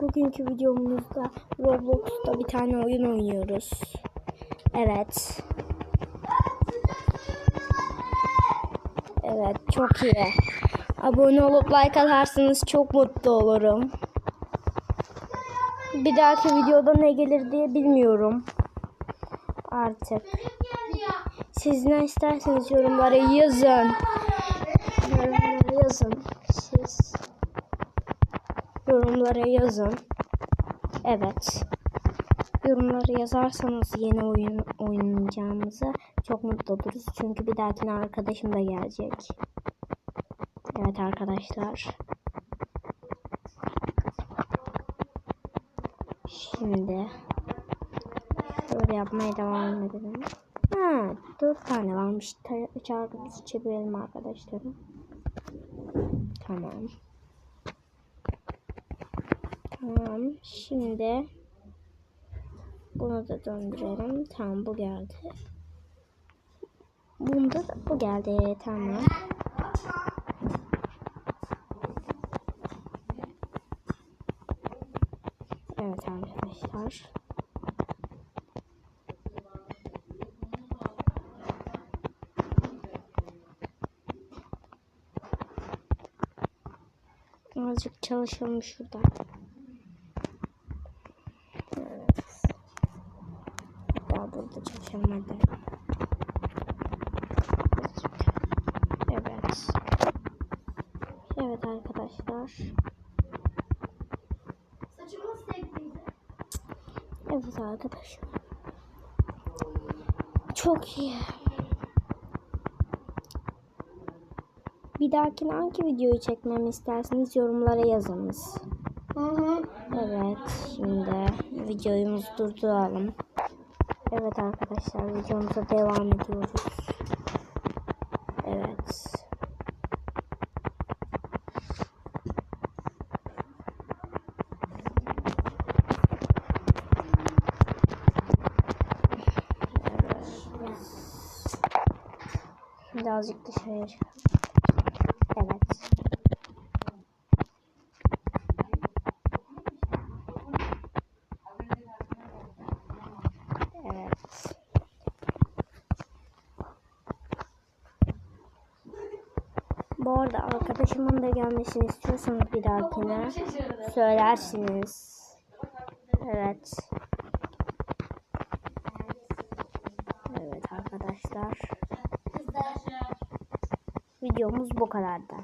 Bugünkü videomuzda Roblox'ta bir tane oyun oynuyoruz. Evet. Evet çok iyi. Abone olup like atarsanız çok mutlu olurum. Bir dahaki videoda ne gelir diye bilmiyorum. Artık. Siz ne isterseniz yorumlara yazın. Yorumlara yazın. Siz yorumlara yazın. Evet. Yorumlara yazarsanız yeni oyun oynayacağımızı çok mutlu oluruz. Çünkü bir dahakine arkadaşım da gelecek. Evet arkadaşlar. Şimdi şöyle yapmaya devam edelim. Ha, dört tane varmış. Çarpımızı çevirelim arkadaşlarım. Tamam. Tamam. Şimdi bunu da döndürelim. Tamam bu geldi. Bunda da bu geldi. Tamam. Evet arkadaşlar. Azıcık çalışalım şurada. Evet. Daha burada. Azıcık. Evet. Evet arkadaşlar. Evet arkadaşlar. Çok iyi. Bir dahakine hangi videoyu çekmemi isterseniz yorumlara yazınız. Hı hı. Evet, şimdi videomuzu durduralım. Evet arkadaşlar, videomuza devam ediyoruz. Evet. Azıcık dışarıya çıkalım. Evet. Evet. Bu arada arkadaşımın da gelmesini istiyorsanız bir dahakine söylersiniz. Evet. Evet arkadaşlar. Videomuz bu kadardı.